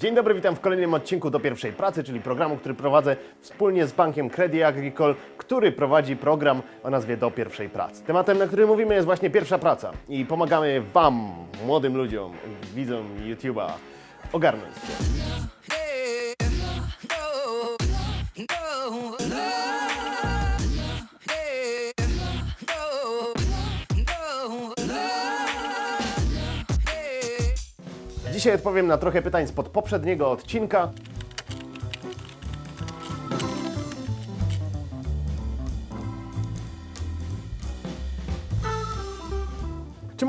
Dzień dobry, witam w kolejnym odcinku do pierwszej pracy, czyli programu, który prowadzę wspólnie z bankiem Credit Agricole, który prowadzi program o nazwie Do pierwszej pracy. Tematem, na którym mówimy jest właśnie pierwsza praca i pomagamy Wam, młodym ludziom, widzom YouTube'a, ogarnąć się. Dzisiaj odpowiem na trochę pytań spod poprzedniego odcinka.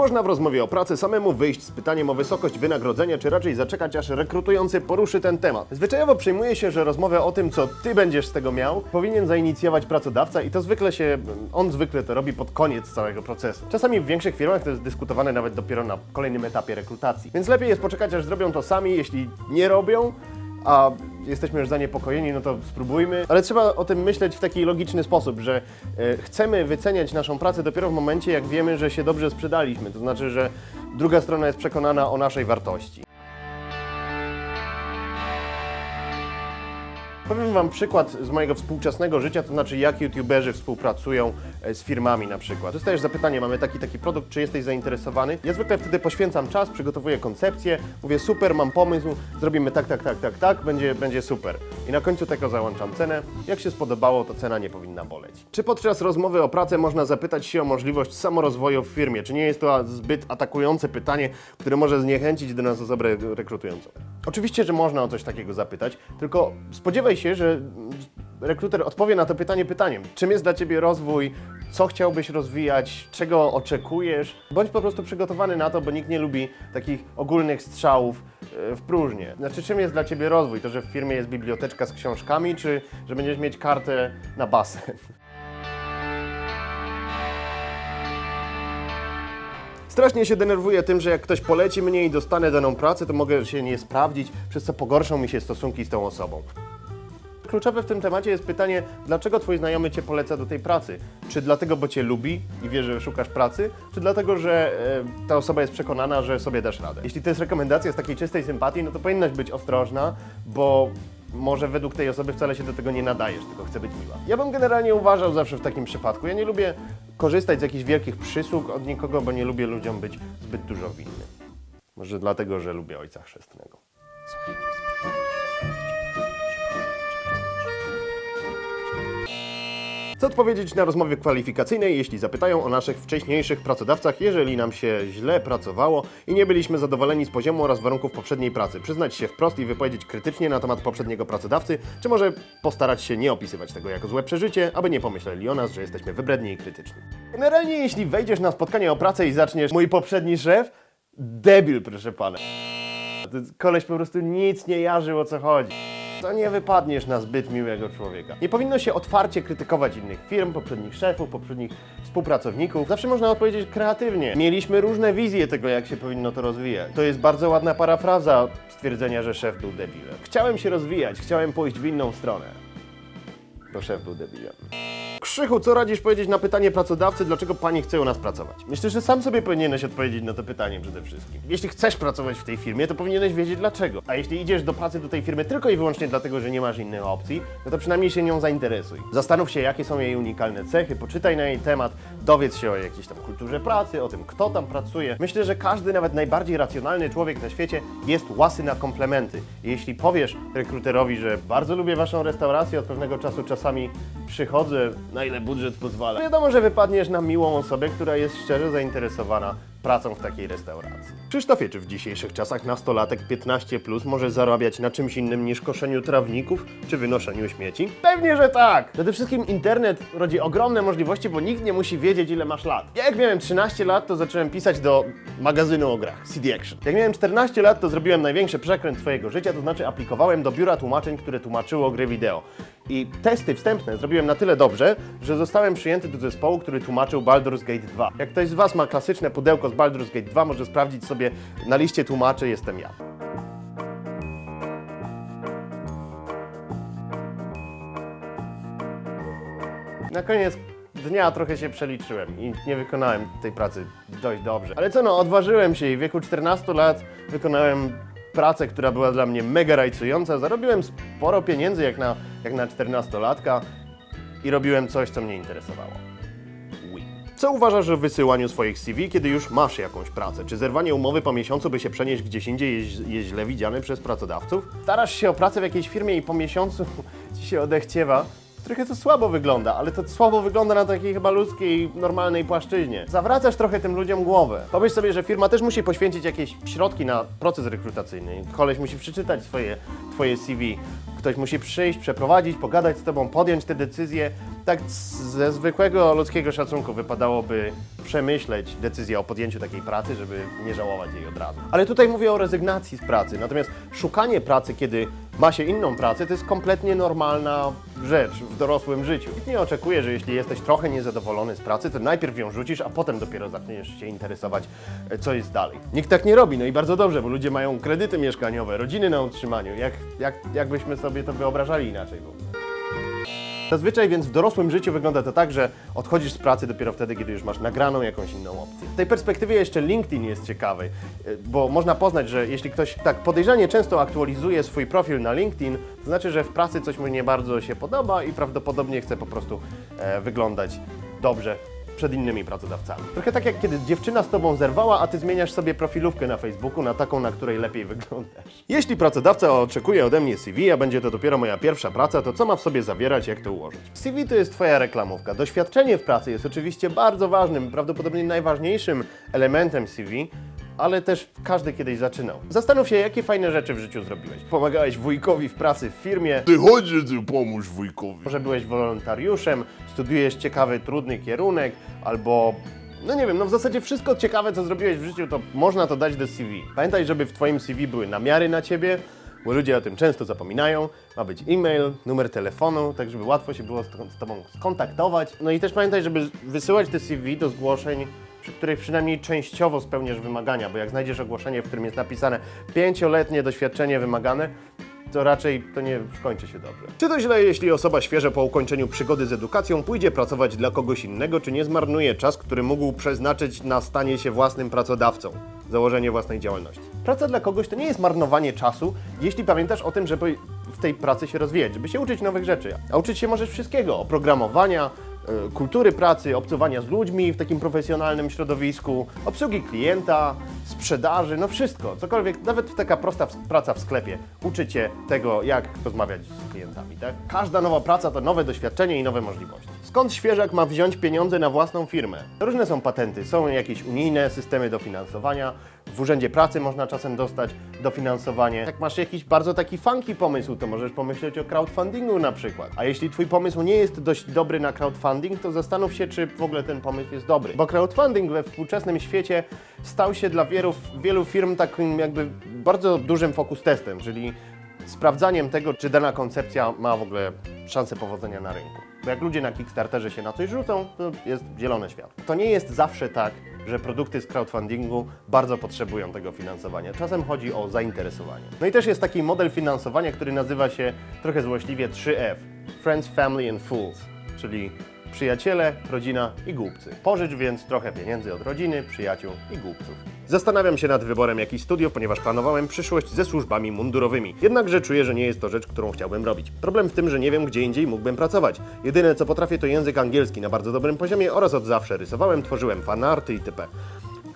Można w rozmowie o pracy samemu wyjść z pytaniem o wysokość wynagrodzenia, czy raczej zaczekać, aż rekrutujący poruszy ten temat? Zwyczajowo przyjmuje się, że rozmowę o tym, co ty będziesz z tego miał, powinien zainicjować pracodawca i to zwykle się, on zwykle to robi pod koniec całego procesu. Czasami w większych firmach to jest dyskutowane nawet dopiero na kolejnym etapie rekrutacji. Więc lepiej jest poczekać, aż zrobią to sami, jeśli nie robią, a jesteśmy już zaniepokojeni, no to spróbujmy. Ale trzeba o tym myśleć w taki logiczny sposób, że e, chcemy wyceniać naszą pracę dopiero w momencie, jak wiemy, że się dobrze sprzedaliśmy. To znaczy, że druga strona jest przekonana o naszej wartości. Powiem Wam przykład z mojego współczesnego życia, to znaczy jak youtuberzy współpracują e, z firmami na przykład. Dostajesz zapytanie, mamy taki, taki produkt, czy jesteś zainteresowany? Ja zwykle wtedy poświęcam czas, przygotowuję koncepcję, mówię super, mam pomysł, zrobimy tak, tak, tak, tak, tak, będzie, będzie super. I na końcu tego załączam cenę. Jak się spodobało, to cena nie powinna boleć. Czy podczas rozmowy o pracę można zapytać się o możliwość samorozwoju w firmie? Czy nie jest to zbyt atakujące pytanie, które może zniechęcić do nas osobę rekrutującą? Oczywiście, że można o coś takiego zapytać, tylko spodziewaj się, że rekruter odpowie na to pytanie pytaniem. Czym jest dla Ciebie rozwój? Co chciałbyś rozwijać? Czego oczekujesz? Bądź po prostu przygotowany na to, bo nikt nie lubi takich ogólnych strzałów e, w próżnię. Znaczy, czym jest dla Ciebie rozwój? To, że w firmie jest biblioteczka z książkami, czy że będziesz mieć kartę na basen? Strasznie się denerwuję tym, że jak ktoś poleci mnie i dostanę daną pracę, to mogę się nie sprawdzić, przez co pogorszą mi się stosunki z tą osobą. Kluczowe w tym temacie jest pytanie, dlaczego twój znajomy cię poleca do tej pracy? Czy dlatego, bo cię lubi i wie, że szukasz pracy, czy dlatego, że e, ta osoba jest przekonana, że sobie dasz radę? Jeśli to jest rekomendacja z takiej czystej sympatii, no to powinnaś być ostrożna, bo może według tej osoby wcale się do tego nie nadajesz, tylko chce być miła. Ja bym generalnie uważał zawsze w takim przypadku. Ja nie lubię korzystać z jakichś wielkich przysług od nikogo, bo nie lubię ludziom być zbyt dużo winny. Może dlatego, że lubię ojca chrzestnego. Co odpowiedzieć na rozmowie kwalifikacyjnej, jeśli zapytają o naszych wcześniejszych pracodawcach, jeżeli nam się źle pracowało i nie byliśmy zadowoleni z poziomu oraz warunków poprzedniej pracy? Przyznać się wprost i wypowiedzieć krytycznie na temat poprzedniego pracodawcy, czy może postarać się nie opisywać tego jako złe przeżycie, aby nie pomyśleli o nas, że jesteśmy wybredni i krytyczni? Generalnie, jeśli wejdziesz na spotkanie o pracę i zaczniesz mój poprzedni szef, debil, proszę pana. Koleś po prostu nic nie jarzył o co chodzi. To nie wypadniesz na zbyt miłego człowieka. Nie powinno się otwarcie krytykować innych firm, poprzednich szefów, poprzednich współpracowników. Zawsze można odpowiedzieć kreatywnie. Mieliśmy różne wizje tego, jak się powinno to rozwijać. To jest bardzo ładna parafraza stwierdzenia, że szef był debilem. Chciałem się rozwijać, chciałem pójść w inną stronę. To szef był debilem. Krzychu, co radzisz powiedzieć na pytanie pracodawcy, dlaczego pani chce u nas pracować? Myślę, że sam sobie powinieneś odpowiedzieć na to pytanie przede wszystkim. Jeśli chcesz pracować w tej firmie, to powinieneś wiedzieć dlaczego. A jeśli idziesz do pracy do tej firmy tylko i wyłącznie dlatego, że nie masz innych opcji, no to przynajmniej się nią zainteresuj. Zastanów się, jakie są jej unikalne cechy, poczytaj na jej temat, dowiedz się o jakiejś tam kulturze pracy, o tym, kto tam pracuje. Myślę, że każdy, nawet najbardziej racjonalny człowiek na świecie jest łasy na komplementy. Jeśli powiesz rekruterowi, że bardzo lubię waszą restaurację, od pewnego czasu czasami przychodzę, na ile budżet pozwala, wiadomo, że wypadniesz na miłą osobę, która jest szczerze zainteresowana pracą w takiej restauracji. Krzysztofie, czy w dzisiejszych czasach nastolatek 15 plus może zarabiać na czymś innym niż koszeniu trawników czy wynoszeniu śmieci? Pewnie, że tak! Przede wszystkim internet rodzi ogromne możliwości, bo nikt nie musi wiedzieć, ile masz lat. Ja jak miałem 13 lat, to zacząłem pisać do magazynu o grach, CD Action. Jak miałem 14 lat, to zrobiłem największy przekręt swojego życia, to znaczy aplikowałem do biura tłumaczeń, które tłumaczyło gry wideo. I testy wstępne zrobiłem na tyle dobrze, że zostałem przyjęty do zespołu, który tłumaczył Baldur's Gate 2. Jak ktoś z Was ma klasyczne pudełko z Baldur's Gate 2, może sprawdzić sobie na liście tłumaczy jestem ja. Na koniec dnia trochę się przeliczyłem i nie wykonałem tej pracy dość dobrze. Ale co no, odważyłem się i w wieku 14 lat wykonałem pracę, która była dla mnie mega rajcująca. Zarobiłem sporo pieniędzy jak na, jak na 14-latka i robiłem coś, co mnie interesowało. Co uważasz o wysyłaniu swoich CV, kiedy już masz jakąś pracę? Czy zerwanie umowy po miesiącu, by się przenieść gdzieś indziej, jest, jest źle widziane przez pracodawców? Starasz się o pracę w jakiejś firmie i po miesiącu ci się odechciewa? Trochę to słabo wygląda, ale to słabo wygląda na takiej chyba ludzkiej, normalnej płaszczyźnie. Zawracasz trochę tym ludziom głowę. Pomyśl sobie, że firma też musi poświęcić jakieś środki na proces rekrutacyjny. Koleś musi przeczytać swoje, twoje CV. Ktoś musi przyjść, przeprowadzić, pogadać z tobą, podjąć te decyzje. Tak ze zwykłego ludzkiego szacunku wypadałoby przemyśleć decyzję o podjęciu takiej pracy, żeby nie żałować jej od razu. Ale tutaj mówię o rezygnacji z pracy. Natomiast szukanie pracy, kiedy ma się inną pracę, to jest kompletnie normalna rzecz w dorosłym życiu. Nikt nie oczekuje, że jeśli jesteś trochę niezadowolony z pracy, to najpierw ją rzucisz, a potem dopiero zaczniesz się interesować, e, co jest dalej. Nikt tak nie robi, no i bardzo dobrze, bo ludzie mają kredyty mieszkaniowe, rodziny na utrzymaniu. Jak, jak, jakbyśmy sobie to wyobrażali inaczej ogóle? Zazwyczaj więc w dorosłym życiu wygląda to tak, że odchodzisz z pracy dopiero wtedy, kiedy już masz nagraną jakąś inną opcję. W tej perspektywie jeszcze LinkedIn jest ciekawy, y, bo można poznać, że jeśli ktoś tak podejrzanie często aktualizuje swój profil na LinkedIn, to znaczy, że w pracy coś mu nie bardzo się podoba i prawdopodobnie chce po prostu e, wyglądać dobrze przed innymi pracodawcami. Trochę tak jak kiedy dziewczyna z tobą zerwała, a ty zmieniasz sobie profilówkę na Facebooku na taką, na której lepiej wyglądasz. Jeśli pracodawca oczekuje ode mnie CV, a będzie to dopiero moja pierwsza praca, to co ma w sobie zawierać, jak to ułożyć? CV to jest twoja reklamówka. Doświadczenie w pracy jest oczywiście bardzo ważnym, prawdopodobnie najważniejszym elementem CV, ale też każdy kiedyś zaczynał. Zastanów się, jakie fajne rzeczy w życiu zrobiłeś. Pomagałeś wujkowi w pracy w firmie, Ty chodź, ty pomóż wujkowi. może byłeś wolontariuszem, studiujesz ciekawy, trudny kierunek, albo no nie wiem, no w zasadzie wszystko ciekawe, co zrobiłeś w życiu, to można to dać do CV. Pamiętaj, żeby w Twoim CV były namiary na Ciebie, bo ludzie o tym często zapominają. Ma być e-mail, numer telefonu, tak żeby łatwo się było z Tobą skontaktować. No i też pamiętaj, żeby wysyłać te CV do zgłoszeń, przy których przynajmniej częściowo spełniasz wymagania, bo jak znajdziesz ogłoszenie, w którym jest napisane pięcioletnie doświadczenie wymagane, to raczej to nie skończy się dobrze. Czy to źle, jeśli osoba świeżo po ukończeniu przygody z edukacją pójdzie pracować dla kogoś innego, czy nie zmarnuje czas, który mógł przeznaczyć na stanie się własnym pracodawcą, założenie własnej działalności? Praca dla kogoś to nie jest marnowanie czasu, jeśli pamiętasz o tym, żeby w tej pracy się rozwijać, żeby się uczyć nowych rzeczy. A uczyć się możesz wszystkiego, oprogramowania, kultury pracy, obcowania z ludźmi w takim profesjonalnym środowisku, obsługi klienta, sprzedaży, no wszystko, cokolwiek, nawet taka prosta praca w sklepie uczy Cię tego, jak rozmawiać z klientami, tak? Każda nowa praca to nowe doświadczenie i nowe możliwości. Skąd świeżak ma wziąć pieniądze na własną firmę? Różne są patenty, są jakieś unijne systemy dofinansowania, w Urzędzie Pracy można czasem dostać dofinansowanie. Jak masz jakiś bardzo taki funky pomysł, to możesz pomyśleć o crowdfundingu na przykład. A jeśli Twój pomysł nie jest dość dobry na crowdfunding, to zastanów się, czy w ogóle ten pomysł jest dobry. Bo crowdfunding we współczesnym świecie stał się dla wielu, wielu firm takim jakby bardzo dużym focus testem, czyli sprawdzaniem tego, czy dana koncepcja ma w ogóle szansę powodzenia na rynku. Bo jak ludzie na Kickstarterze się na coś rzucą, to jest zielone światło. To nie jest zawsze tak, że produkty z crowdfundingu bardzo potrzebują tego finansowania. Czasem chodzi o zainteresowanie. No i też jest taki model finansowania, który nazywa się trochę złośliwie 3F. Friends, Family and Fools, czyli przyjaciele, rodzina i głupcy. Pożycz więc trochę pieniędzy od rodziny, przyjaciół i głupców. Zastanawiam się nad wyborem jakichś studiów, ponieważ planowałem przyszłość ze służbami mundurowymi. Jednakże czuję, że nie jest to rzecz, którą chciałbym robić. Problem w tym, że nie wiem, gdzie indziej mógłbym pracować. Jedyne co potrafię to język angielski na bardzo dobrym poziomie oraz od zawsze rysowałem, tworzyłem fanarty itp.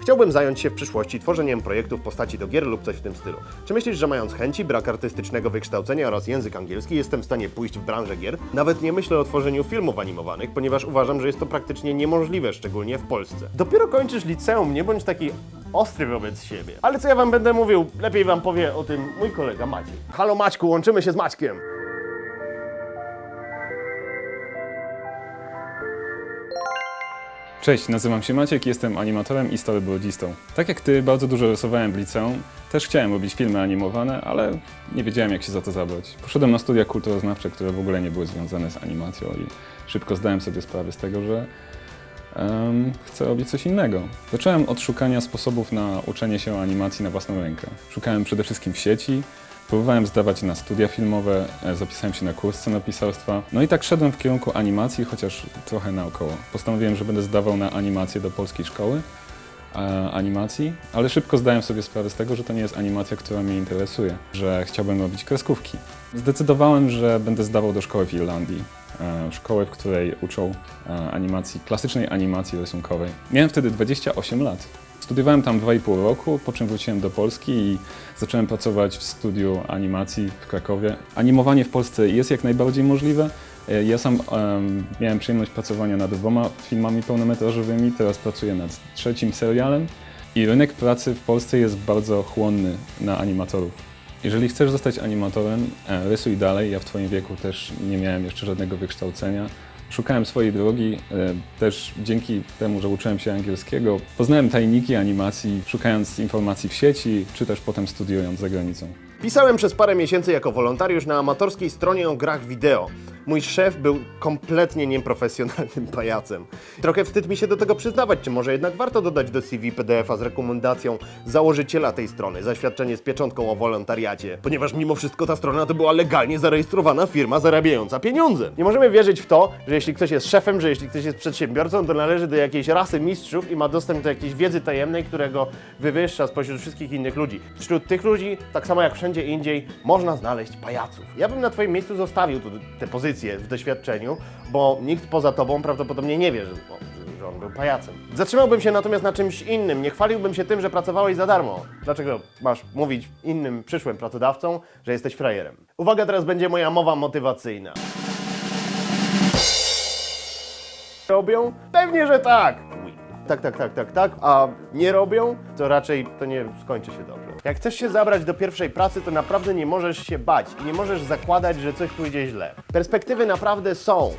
Chciałbym zająć się w przyszłości tworzeniem projektów postaci do gier lub coś w tym stylu. Czy myślisz, że mając chęci, brak artystycznego wykształcenia oraz język angielski, jestem w stanie pójść w branżę gier? Nawet nie myślę o tworzeniu filmów animowanych, ponieważ uważam, że jest to praktycznie niemożliwe, szczególnie w Polsce. Dopiero kończysz liceum, nie bądź taki ostry wobec siebie. Ale co ja wam będę mówił, lepiej wam powie o tym mój kolega Maciej. Halo Maćku, łączymy się z Maćkiem. Cześć, nazywam się Maciek, jestem animatorem i storyboardistą. Tak jak ty, bardzo dużo rysowałem w liceum. Też chciałem robić filmy animowane, ale nie wiedziałem jak się za to zabrać. Poszedłem na studia kulturoznawcze, które w ogóle nie były związane z animacją i szybko zdałem sobie sprawę z tego, że em, chcę robić coś innego. Zacząłem od szukania sposobów na uczenie się animacji na własną rękę. Szukałem przede wszystkim w sieci, Próbowałem zdawać na studia filmowe, e, zapisałem się na kurs scenopisarstwa. No i tak szedłem w kierunku animacji, chociaż trochę naokoło. Postanowiłem, że będę zdawał na animację do polskiej szkoły, animacji, ale szybko zdałem sobie sprawę z tego, że to nie jest animacja, która mnie interesuje, że chciałbym robić kreskówki. Zdecydowałem, że będę zdawał do szkoły w Irlandii. E, szkoły, w której uczą e, animacji, klasycznej animacji rysunkowej. Miałem wtedy 28 lat. Studiowałem tam 2,5 roku, po czym wróciłem do Polski i zacząłem pracować w studiu animacji w Krakowie. Animowanie w Polsce jest jak najbardziej możliwe. E, Ja sam em, miałem przyjemność pracowania nad dwoma filmami pełnometrażowymi, teraz pracuję nad trzecim serialem i rynek pracy w Polsce jest bardzo chłonny na animatorów. Jeżeli chcesz zostać animatorem, e, rysuj dalej. Ja w Twoim wieku też nie miałem jeszcze żadnego wykształcenia. Szukałem swojej drogi, e, też dzięki temu, że uczyłem się angielskiego. Poznałem tajniki animacji, szukając informacji w sieci, czy też potem studiując za granicą. Pisałem przez parę miesięcy jako wolontariusz na amatorskiej stronie o grach wideo. Mój szef był kompletnie nieprofesjonalnym pajacem. Trochę wstyd mi się do tego przyznawać, czy może jednak warto dodać do CV PDF-a z rekomendacją założyciela tej strony, zaświadczenie z pieczątką o wolontariacie, ponieważ mimo wszystko ta strona to była legalnie zarejestrowana firma zarabiająca pieniądze. Nie możemy wierzyć w to, że jeśli ktoś jest szefem, że jeśli ktoś jest przedsiębiorcą, to należy do jakiejś rasy mistrzów i ma dostęp do jakiejś wiedzy tajemnej, którego wywyższa spośród wszystkich innych ludzi. Wśród tych ludzi, tak samo jak wszędzie indziej, można znaleźć pajaców. Ja bym na Twoim miejscu zostawił te pozycje w doświadczeniu, bo nikt poza Tobą prawdopodobnie nie wie, że- że on był pajacem. Zatrzymałbym się natomiast na czymś innym. Nie chwaliłbym się tym, że pracowałeś za darmo. Dlaczego masz mówić innym przyszłym pracodawcom, że jesteś frajerem? Uwaga, teraz będzie moja mowa motywacyjna. Robią? Pewnie, że tak. Tak, tak, tak, tak, tak. A nie robią, to raczej to nie skończy się dobrze. Jak chcesz się zabrać do pierwszej pracy, to naprawdę nie możesz się bać i nie możesz zakładać, że coś pójdzie źle. Perspektywy naprawdę są.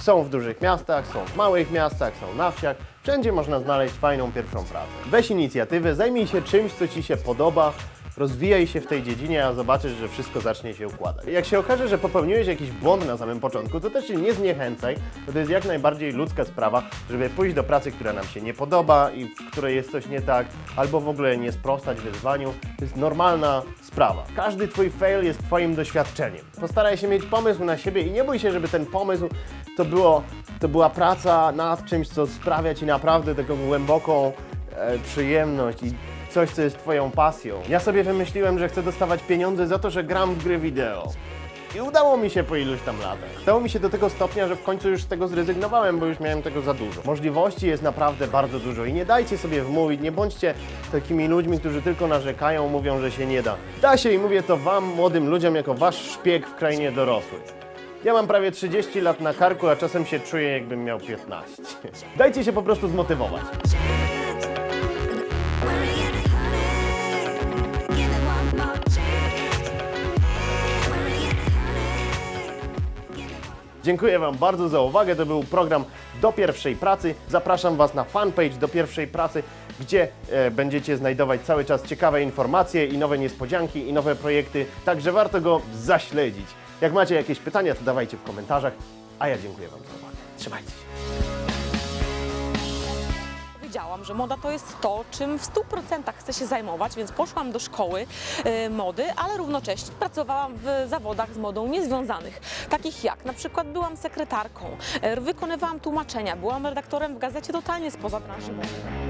Są w dużych miastach, są w małych miastach, są na wsiach. Wszędzie można znaleźć fajną pierwszą pracę. Weź inicjatywę, zajmij się czymś, co Ci się podoba, rozwijaj się w tej dziedzinie, a zobaczysz, że wszystko zacznie się układać. Jak się okaże, że popełniłeś jakiś błąd na samym początku, to też się nie zniechęcaj, bo to jest jak najbardziej ludzka sprawa, żeby pójść do pracy, która nam się nie podoba i w której jest coś nie tak, albo w ogóle nie sprostać wyzwaniu. To jest normalna sprawa. Każdy Twój fail jest Twoim doświadczeniem. Postaraj się mieć pomysł na siebie i nie bój się, żeby ten pomysł to, było, to była praca nad czymś, co sprawia Ci naprawdę taką głęboką e, przyjemność i coś, co jest Twoją pasją. Ja sobie wymyśliłem, że chcę dostawać pieniądze za to, że gram w gry wideo. I udało mi się po iluś tam latach. Udało mi się do tego stopnia, że w końcu już z tego zrezygnowałem, bo już miałem tego za dużo. Możliwości jest naprawdę bardzo dużo i nie dajcie sobie wmówić, nie bądźcie takimi ludźmi, którzy tylko narzekają, mówią, że się nie da. Da się i mówię to wam, młodym ludziom, jako wasz szpieg w krainie dorosłych. Ja mam prawie 30 lat na karku, a czasem się czuję, jakbym miał 15. Dajcie się po prostu zmotywować. Dziękuję Wam bardzo za uwagę. To był program Do Pierwszej Pracy. Zapraszam Was na fanpage Do Pierwszej Pracy, gdzie e, będziecie znajdować cały czas ciekawe informacje i nowe niespodzianki i nowe projekty. Także warto go zaśledzić. Jak macie jakieś pytania, to dawajcie w komentarzach. A ja dziękuję Wam za uwagę. Trzymajcie się. Wiedziałam, że moda to jest to, czym w 100% chcę się zajmować, więc poszłam do szkoły e, mody, ale równocześnie pracowałam w zawodach z modą niezwiązanych, takich jak na przykład byłam sekretarką, e, wykonywałam tłumaczenia, byłam redaktorem w gazecie totalnie spoza branży mody.